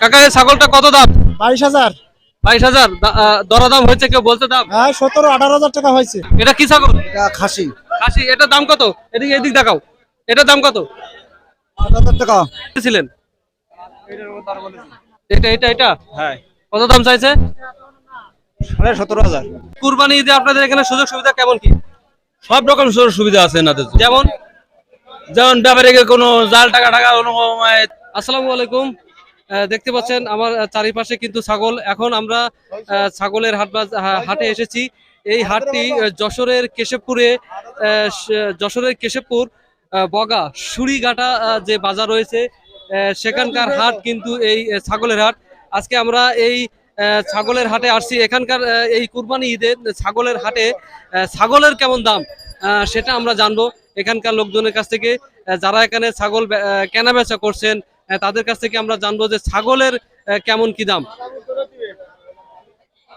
কাকা এই ছাগলটা কত দাম? বাইশ হাজার। বাইশ হাজার। দরদাম হয়েছে কেউ? বলতে দাম? হ্যাঁ সতেরো আঠারো হাজার টাকা হয়েছে। এটা কি ছাগল? এটা খাসি। খাসি। এটার দাম কত? এদিকে এদিক দেখাও। এটার দাম কত? আট হাজার টাকা। ছিলেন? এটা এটা এটা? হ্যাঁ। কত দাম চাইছে? সাড়ে সতেরো হাজার। কুরবানি ঈদে আপনাদের এখানে সুযোগ সুবিধা কেমন কি? সব রকম সুযোগ সুবিধা আছে এনাদের যেমন? যেমন ব্যাপারে কোনো জাল টাকা টাকা কোনো আসসালামু আলাইকুম। দেখতে পাচ্ছেন আমার চারিপাশে কিন্তু ছাগল। এখন আমরা ছাগলের হাট হাটে এসেছি। এই হাটটি যশোরের কেশবপুরে যশোরের কেশবপুর বগা সুরিঘাটা যে বাজার রয়েছে সেখানকার হাট কিন্তু এই ছাগলের হাট। আজকে আমরা এই ছাগলের হাটে আসছি। এখানকার এই কুরবানি ঈদে ছাগলের হাটে ছাগলের কেমন দাম সেটা আমরা জানব। এখানকার লোকজনের কাছ থেকে যারা এখানে ছাগল কেনা বেচা করছেন তাদের কাছ থেকে আমরা জানব যে ছাগলের কেমন কি দাম।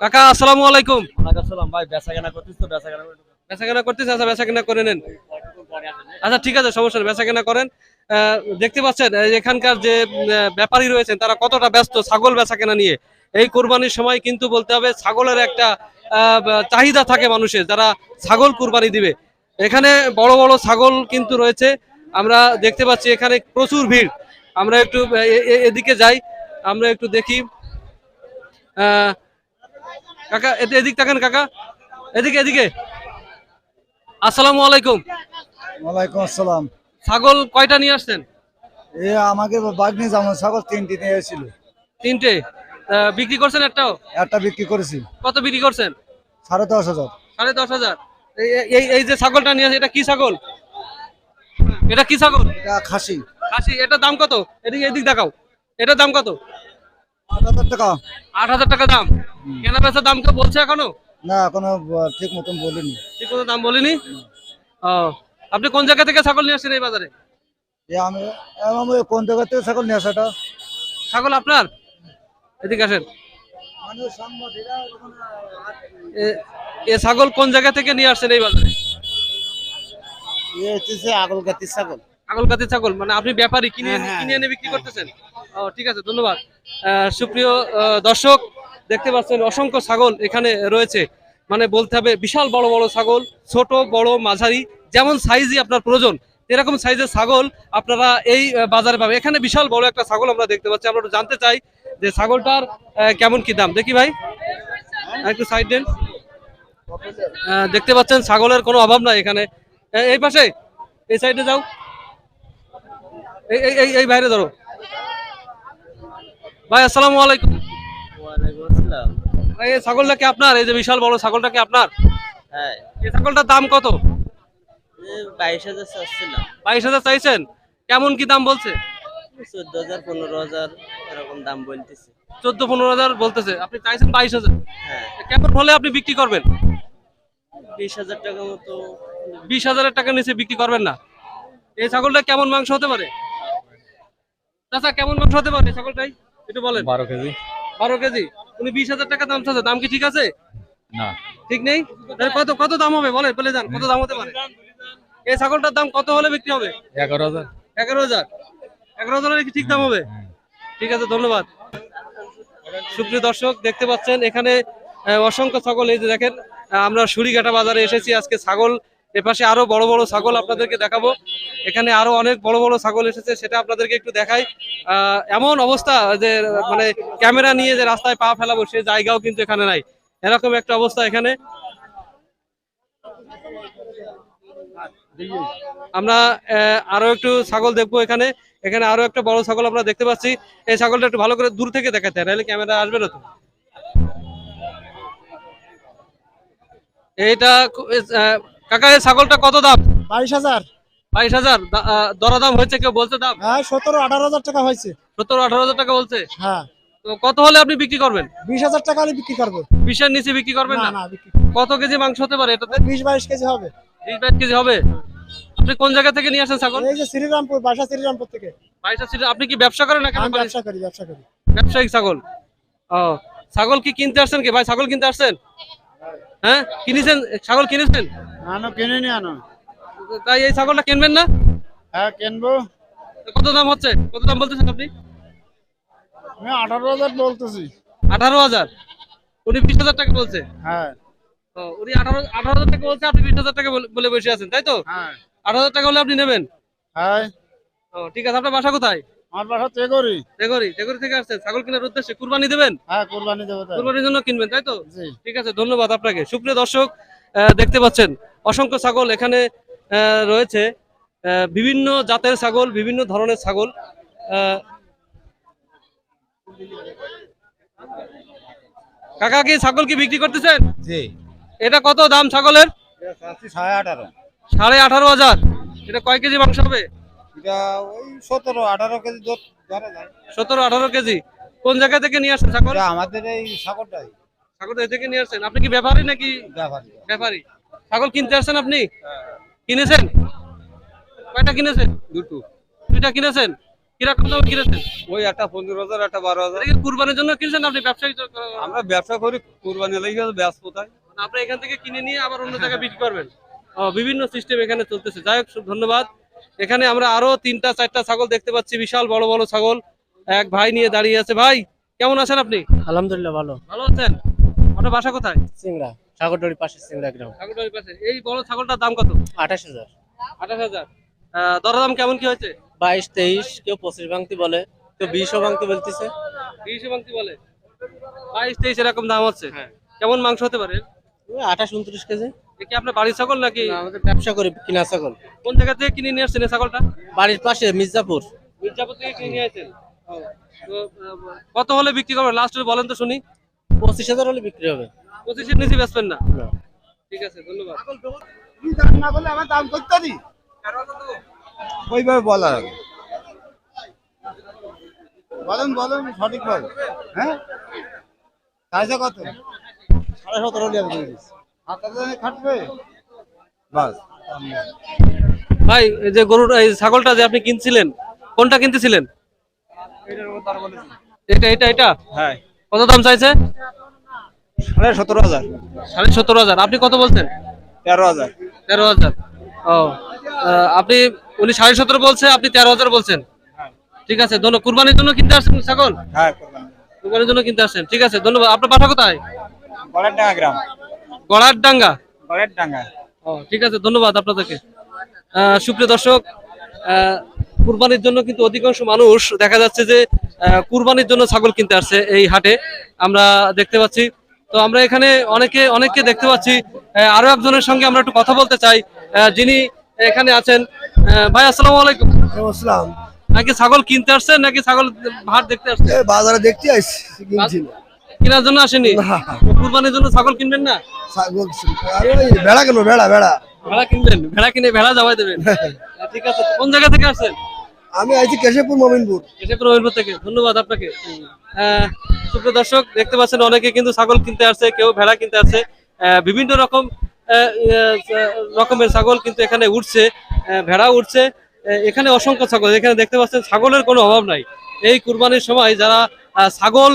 কাকা আসসালামু আলাইকুম। ভাই বেচা কেনা করতিস তো বেচা কেনা বেচা কেনা করতেছে? আচ্ছা বেচা কেনা করে নেন। আচ্ছা ঠিক আছে সমস্যা নেই বেচা কেনা করেন দেখতে পাচ্ছেন এখানকার যে ব্যাপারী রয়েছেন তারা কতটা ব্যস্ত ছাগল বেচা কেনা নিয়ে। এই কোরবানির সময় কিন্তু বলতে হবে ছাগলের একটা আহ, চাহিদা থাকে মানুষের যারা ছাগল কুরবানি দিবে। এখানে বড় বড় ছাগল কিন্তু রয়েছে। আমরা দেখতে পাচ্ছি এখানে প্রচুর ভিড়। আমরা একটু এদিকে যাই আমরা একটু দেখি। কাকা এদিক থাকেন কাকা। এদিকে এদিকে। আসসালামু আলাইকুম। ওয়ালাইকুম আসসালাম। ছাগল কয়টা নিয়ে আসছেন? এ আমাকে বাগনি যেমন ছাগল তিনটি নিয়ে এসেছিল। তিনটে। বিক্রি করছেন একটাও? একটা বিক্রি করেছি। কত বিক্রি করছেন? সাড়ে দশ হাজার। সাড়ে দশ হাজার। এই- এই এই যে ছাগলটা নিয়ে আসে এটা কি ছাগল? এটা কি ছাগল? এটা খাসি। খাসি এটার দাম কত? এদিকে এদিক দেখাও। এটার দাম কত? আট হাজার টাকা। আট হাজার টাকা দাম। কেনা বেচার দাম কেউ বলছে এখনও? না এখনও ঠিক মতন বলিনি। ঠিক কোনো দাম বলিনি? ও আপনি কোন জায়গা থেকে ছাগল নিয়ে আসছেন এই বাজারে? এ আমি আমি কোন জায়গা থেকে ছাগল নিয়ে আসাটা? ছাগল আপনার? এদিকে আসেন। এ- এ ছাগল কোন জায়গা থেকে নিয়ে আসছেন এই বাজারে? এ হচ্ছে আগল গাতির ছাগল ছাগলকাতি ছাগল? মানে আপনি ব্যাপারী কিনে হ্যাঁ, হ্যাঁ, কিনে এনে বিক্রি করতেছেন? ও ঠিক আছে ধন্যবাদ। সুপ্রিয় দর্শক দেখতে পাচ্ছেন অসংখ্য ছাগল এখানে রয়েছে। মানে বলতে হবে বিশাল বড় বড় ছাগল ছোট বড় মাঝারি যেমন সাইজই আপনার প্রয়োজন এরকম সাইজের ছাগল আপনারা এই বাজারে পাবেন। এখানে বিশাল বড় একটা ছাগল আমরা দেখতে পাচ্ছি। আমরা একটু জানতে চাই যে ছাগলটার কেমন কি দাম? দেখি ভাই। একটু সাইড দেন। দেখতে পাচ্ছেন ছাগলের কোনো অভাব নাই এখানে। এই পাশে এই সাইডে যাও। এই এই- এই বাইরে ধরো। ভাই আসসালামু আলাইকুম। ভাই, এই ছাগলটা কি আপনার? এই যে বিশাল বড় ছাগলটা কি আপনার? হ্যাঁ। এই ছাগলটার দাম কত? বাইশ হাজার বাইশ হাজার চাইছেন? কেমন কি দাম বলছে? চোদ্দ হাজার পনেরো হাজার এরকম দাম বলতেছে। চোদ্দ পনেরো হাজার বলতেছে। আপনি চাইছেন বাইশ হাজার। হ্যাঁ। কেমন হলে আপনি বিক্রি করবেন? বিশ হাজার টাকা মতো। বিশ হাজারের টাকা নিচে বিক্রি করবেন না। এই ছাগলটা কেমন মাংস হতে পারে? চাচা কেমন মাংস হতে পারে? ছাগলটাই একটু বলেন। বারো কেজি। বারো কেজি? উনি বিশ হাজার টাকা দাম চাচ্ছে দাম কি ঠিক আছে? না। ঠিক নেই? কত কত দাম হবে? বলে বলে যান কত দাম হতে পারে? এই ছাগলটার দাম কত হলে বিক্রি হবে? এগারো হাজার। এগারো হাজার। এগারো হাজার কি ঠিক দাম হবে? ঠিক আছে ধন্যবাদ। সুপ্রিয় দর্শক দেখতে পাচ্ছেন এখানে অসংখ্য ছাগল এই যে দেখেন আমরা সুরিঘাটা বাজারে এসেছি। আজকে ছাগল এপাশে আরও বড় বড় ছাগল আপনাদেরকে দেখাবো। এখানে আরও অনেক বড় বড় ছাগল এসেছে, সেটা আপনাদেরকে একটু দেখাই। এমন অবস্থা যে মানে ক্যামেরা নিয়ে যে রাস্তায় পা ফেলাবো, সে জায়গাও কিন্তু এখানে নাই। এরকম একটা অবস্থা এখানে। আমরা আরও একটু ছাগল দেখব এখানে। এখানে আরও একটা বড় ছাগল আমরা দেখতে পাচ্ছি। এই ছাগলটা একটু ভালো করে দূর থেকে দেখাতে নাহলে ক্যামেরা আসবে না তো। এইটা কাকা এই ছাগলটা কত দাম? বাইশ হাজার। বাইশ হাজার। দরাদাম হয়েছে কেউ বলছে দাম? হ্যাঁ সতেরো আঠারো হাজার টাকা হয়েছে। সত্তর আঠারো হাজার টাকা বলছে? হ্যাঁ। তো কত হলে আপনি বিক্রি করবেন? বিশ হাজার টাকা হলে বিক্রি করব। বিশের নিচে বিক্রি করবেন না কত কেজি মাংস হতে পারে এটাতে? বিশ বাইশ কেজি হবে। বিশ বাইশ কেজি হবে? আপনি কোন জায়গা থেকে নিয়ে আসেন ছাগল? এই যে শ্রীরামপুর বাসা শ্রীরামপুর থেকে। বাইশ শ্রী আপনি কি ব্যবসা করেন না আমি ব্যবসা করি ব্যবসা করি। ব্যবসায়িক ছাগল। ও ছাগল কি কিনতে আসছেন কি? ভাই ছাগল কিনতে আসছেন? হ্যাঁ কিনেছেন? ছাগল কিনেছেন? আনো কিনে নি আনো। তাই এই ছাগলটা কিনবেন না? হ্যাঁ কিনবো। কত দাম হচ্ছে? কত দাম বলতেছেন আপনি? আমি আঠারো হাজার বলতেছি। আঠারো হাজার? উনি বিশ হাজার টাকা বলছে। হ্যাঁ। উনি আঠারো আঠারো হাজার টাকা বলছে আপনি বিশ হাজার টাকা বলে- বসে আছেন তাই তো? হ্যাঁ। আঠারো হাজার টাকা হলে আপনি নেবেন? হ্যাঁ। ও ঠিক আছে আপনার বাসা কোথায়? আমার বাসা তেগরি। টেগরি টেগরি থেকে আসছেন। ছাগল কেনার উদ্দেশ্যে কুরবানি দেবেন? হ্যাঁ কোরবানি দেবো তাই। কুরবানির জন্য কিনবেন তাই তো? ঠিক আছে ধন্যবাদ আপনাকে। সুপ্রিয় দর্শক দেখতে পাচ্ছেন অসংখ্য ছাগল এখানে রয়েছে। বিভিন্ন জাতের ছাগল বিভিন্ন ধরনের ছাগল। কাকা কি ছাগল কি বিক্রি করতেছেন? জি। এটা কত দাম ছাগলের? সাড়ে আঠারো। সাড়ে আঠারো হাজার। এটা কয় কেজি মাংস হবে? এটা ওই সতেরো আঠারো কেজি সতেরো আঠারো কেজি। কোন জায়গা থেকে নিয়ে আসছেন ছাগল? আমাদের এই ছাগলটাই। ছাগল এ থেকে নিয়ে আসছেন। আপনি কি ব্যাপারী নাকি? ব্যাপারী। ব্যাপারী। ছাগল কিনতে আসছেন আপনি? কিনেছেন? কয়টা কিনেছেন? দুটো। দুইটা কিনেছেন? কীরকম দামে কিনেছেন? ওই একটা পনেরো হাজার একটা বারো হাজার। কুরবানির জন্য কিনেছেন আপনি? ব্যবসায়ী আমরা ব্যবসা করি কুরবানি লেগে ব্যস্ত কোথায়? আপনি এখান থেকে কিনে নিয়ে আবার অন্য জায়গায় বিক্রি করবেন। ও, বিভিন্ন সিস্টেম এখানে চলতেছে। যাই হোক সু- ধন্যবাদ। এখানে আমরা আরও তিনটা চারটা ছাগল দেখতে পাচ্ছি। বিশাল বড় বড় ছাগল। এক ভাই নিয়ে দাঁড়িয়ে আছে। ভাই কেমন আছেন আপনি? আলহামদুলিল্লাহ ভালো। ভালো আছেন? আপনার বাসা কোথায়? সিংড়া। পাশে সিংড়া গ্রাম। ছাগলটার পাশে। এই বড় ছাগলটার দাম কত? আঠাশ হাজার। আঠাশ হাজার। আহ, দরদাম কেমন কি হয়েছে? বাইশ তেইশ কেউ পঁচিশ ভাঙতি বলে কেউ বিশও ভাঙতি বলতেছে। ভাঙতি বলে। বাইশ তেইশ এরকম দাম হচ্ছে। হ্যাঁ। কেমন মাংস হতে পারে? আঠাশ উনত্রিশ কেজি। কি আপনার বাড়ির ছাগল নাকি? আমাদের ব্যবসা করি কিনা ছাগল। কোন জায়গা থেকে কিনে নিয়ে আসছেন ছাগলটা? বাড়ির পাশে মির্জাপুর। মির্জাপুর থেকে কিনে নিয়ে আসছেন। কত হলে বিক্রি করবেন? লাস্ট বলেন তো শুনি। পঁচিশ হাজার হলে বিক্রি হবে। পঁচিশের নিচে বেচবেন না। না। ঠিক আছে ধন্যবাদ। না করলে আমার দাম করতে দিই? ওইভাবে বলার বলেন বলেন সঠিক বল হ্যাঁ? চাইছে কত? সাড়ে সতেরো লিয়ার হাতে খাটবে? বাস ভাই এই যে গরুর এই ছাগলটা যে আপনি কিনছিলেন কোনটা কিনতেছিলেন? এটা এটা এটা হ্যাঁ। কত দাম চাইছে? সাড়ে সতেরো হাজার। সাড়ে সতেরো হাজার। আপনি কত বলছেন? তেরো হাজার। তেরো হাজার। ও আপনি উনি সাড়ে সতেরো বলছে আপনি তেরো হাজার বলছেন। ঠিক আছে ধন্যবাদ। কুরবানির জন্য কিনতে আসছেন ছাগল? হ্যাঁ কুরবানির জন্য কিনতে আসছেন। ঠিক আছে ধন্যবাদ। আপনার পাঠা কোথায়? গড়ের ডাঙ্গা গ্রাম। গড়ার ডাঙ্গা গড়ের ডাঙ্গা ও ঠিক আছে ধন্যবাদ আপনাদেরকে। সুপ্রিয় দর্শক কুরবানির জন্য কিন্তু অধিকাংশ মানুষ দেখা যাচ্ছে যে কুরবানির জন্য ছাগল কিনতে আসছে এই হাটে। আমরা দেখতে পাচ্ছি তো আমরা এখানে অনেকে অনেককে দেখতে পাচ্ছি। আরও একজনের সঙ্গে আমরা একটু কথা বলতে চাই। যিনি এখানে আছেন ভাই আসসালামু আলাইকুম। আসসালাম। নাকি ছাগল কিনতে আসছেন নাকি ছাগল হাট দেখতে আসছেন? বাজারে দেখতে আসছি। কেনার জন্য আসেনি? কুরবানির জন্য ছাগল কিনবেন না? ছাগল ভেড়া কেন ভেড়া ভেড়া। ভেড়া কিনবেন ভেড়া কিনে ভেড়া জবাই দেবেন। ঠিক আছে কোন জায়গা থেকে আসছেন? আমি আইছি কেশবপুর মমিনপুর। কেশবপুর রবিবার থেকে। ধন্যবাদ আপনাকে। সুপ্রিয় দর্শক, দেখতে পাচ্ছেন অনেকে কিন্তু ছাগল কিনতে আসছে, কেউ ভেড়া কিনতে আসছে। বিভিন্ন রকম রকমের ছাগল কিন্তু এখানে উঠছে ভেড়া উঠছে। এখানে অসংখ্য ছাগল, এখানে দেখতে পাচ্ছেন ছাগলের কোনো অভাব নাই। এই কুরবানির সময় যারা ছাগল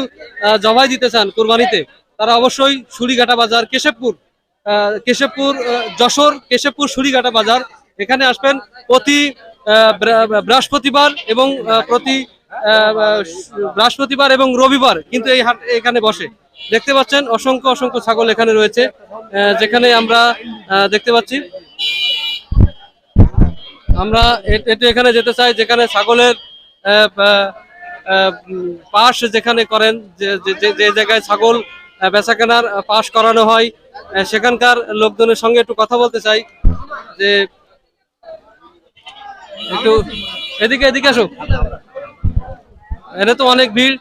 জবাই দিতে চান কুরবানিতে, তারা অবশ্যই সুরিঘাটা বাজার কেশবপুর কেশবপুর যশোর, কেশবপুর সুরিঘাটা বাজার। এখানে আসবেন প্রতি বৃহস্পতিবার এবং প্রতি বৃহস্পতিবার এবং রবিবার কিন্তু এই হাট এখানে বসে। দেখতে পাচ্ছেন, অসংখ্য অসংখ্য ছাগল এখানে রয়েছে। যেখানে আমরা দেখতে পাচ্ছি। আমরা একটু এখানে যেতে চাই, যেখানে ছাগলের পাশ যেখানে করেন, যে জায়গায় ছাগল বেচাকেনার পাশ করানো হয় সেখানকার লোকজনের সঙ্গে একটু কথা বলতে চাই, যে একটু এদিকে এদিকে আসো এনে তো অনেক ভিড়।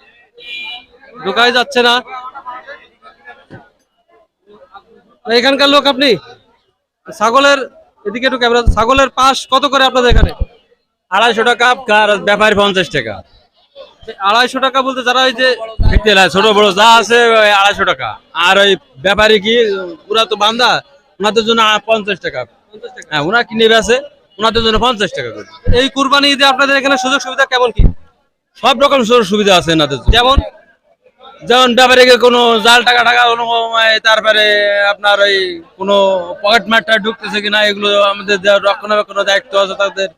ঢোকাই যাচ্ছে না। এখানকার লোক আপনি? ছাগলের এদিকে একটু ক্যামেরা ছাগলের পাশ কত করে আপনাদের এখানে? আড়াইশো টাকা আর ব্যাপারী পঞ্চাশ টাকা। আড়াইশো টাকা বলতে যারা ওই যে ছোট বড় যা আছে আড়াইশো টাকা। আর ওই ব্যাপারী কি পুরা তো বান্দা ওনাদের জন্য পঞ্চাশ টাকা। হ্যাঁ ওনা কিনে বেছে ওনাদের জন্য পঞ্চাশ টাকা করে। এই কুরবানি ঈদে আপনাদের এখানে সুযোগ সুবিধা কেমন কি? সব রকম সুযোগ সুবিধা আছে এনাদের যেমন যেমন ব্যাপারে কোনো জাল টাকা টাকা কোনো তারপরে আপনার ওই কোনো পকেট মারটা ঢুকতেছে কিনা এগুলো আমাদের যে রক্ষণাবেক্ষণ দায়িত্ব আছে তাদের।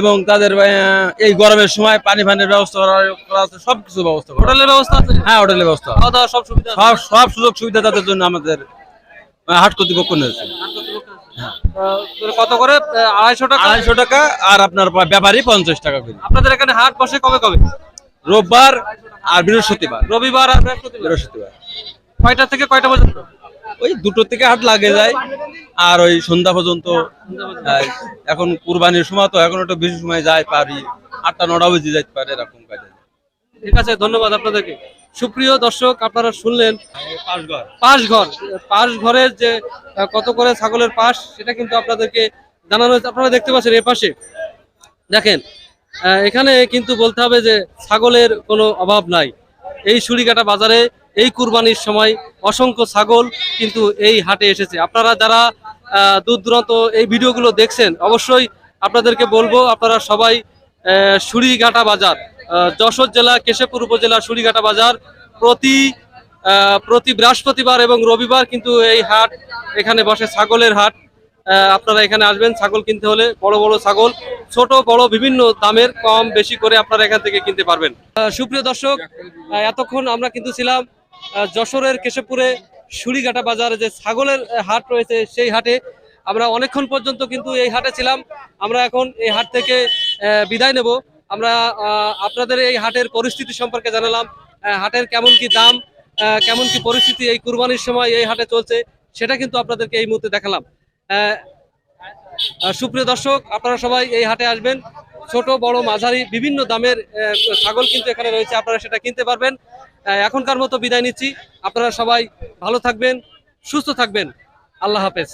এবং তাদের এই গরমের সময় পানি ফানির ব্যবস্থা করা আছে সবকিছু ব্যবস্থা হোটেলের ব্যবস্থা আছে? হ্যাঁ হোটেলের ব্যবস্থা সব সুবিধা? সব সব সুযোগ সুবিধা তাদের জন্য আমাদের হাট কর্তৃপক্ষ নিয়েছে। কত করে? আড়াইশো টাকা? আড়াইশো টাকা আর আপনার ব্যাপারই পঞ্চাশ টাকা করে। আপনাদের এখানে হাট বসে কবে কবে? রোববার আর বৃহস্পতিবার। রবিবার আর বৃহস্পতিবার? বৃহস্পতিবার। কয়টা থেকে কয়টা পর্যন্ত? ওই দুটো থেকে হাট লাগে যায়। আর ওই সন্ধ্যা পর্যন্ত এখন কুরবানির সময় তো এখন একটু বেশি সময় যায় পারি। আটটা নটা বেজে যাইতে পারে এরকম কাজে। ঠিক আছে ধন্যবাদ আপনাদেরকে। সুপ্রিয় দর্শক আপনারা শুনলেন পাঁচঘর পাশ ঘর পাশ ঘরের যে কত করে ছাগলের পাশ সেটা কিন্তু আপনাদেরকে জানানো হয়েছে। আপনারা দেখতে পাচ্ছেন এ পাশে। দেখেন এখানে কিন্তু বলতে হবে যে ছাগলের কোনো অভাব নাই। এই সুরিকাটা বাজারে এই কুরবানির সময় অসংখ্য ছাগল কিন্তু এই হাটে এসেছে। আপনারা যারা দূর দূরান্ত এই ভিডিওগুলো দেখছেন অবশ্যই আপনাদেরকে বলব আপনারা সবাই সুরিঘাটা বাজার যশোর জেলা, কেশবপুর উপজেলা সুরিঘাটা বাজার প্রতি প্রতি বৃহস্পতিবার এবং রবিবার কিন্তু এই হাট এখানে বসে, ছাগলের হাট। আপনারা এখানে আসবেন, ছাগল কিনতে হলে, বড় বড় ছাগল, ছোট, বড়, বিভিন্ন দামের, কম, বেশি করে আপনারা এখান থেকে কিনতে পারবেন। সুপ্রিয় দর্শক এতক্ষণ আমরা কিন্তু ছিলাম যশোরের কেশবপুরে সুরিঘাটা বাজারে যে ছাগলের হাট রয়েছে, সেই হাটে। আমরা অনেকক্ষণ পর্যন্ত কিন্তু এই হাটে ছিলাম। আমরা এখন এই হাট থেকে বিদায় নেব। আমরা আপনাদের এই হাটের পরিস্থিতি সম্পর্কে জানালাম হাটের কেমন কি দাম কেমন কি পরিস্থিতি, এই কুরবানির সময় এই হাটে চলছে, সেটা কিন্তু আপনাদেরকে এই মুহূর্তে দেখালাম। সুপ্রিয় দর্শক, আপনারা সবাই এই হাটে আসবেন। ছোট, বড়, মাঝারি, বিভিন্ন দামের ছাগল কিন্তু এখানে রয়েছে, আপনারা সেটা কিনতে পারবেন। এখনকার মতো বিদায় নিচ্ছি। আপনারা সবাই ভালো থাকবেন, সুস্থ থাকবেন। আল্লাহ হাফেজ।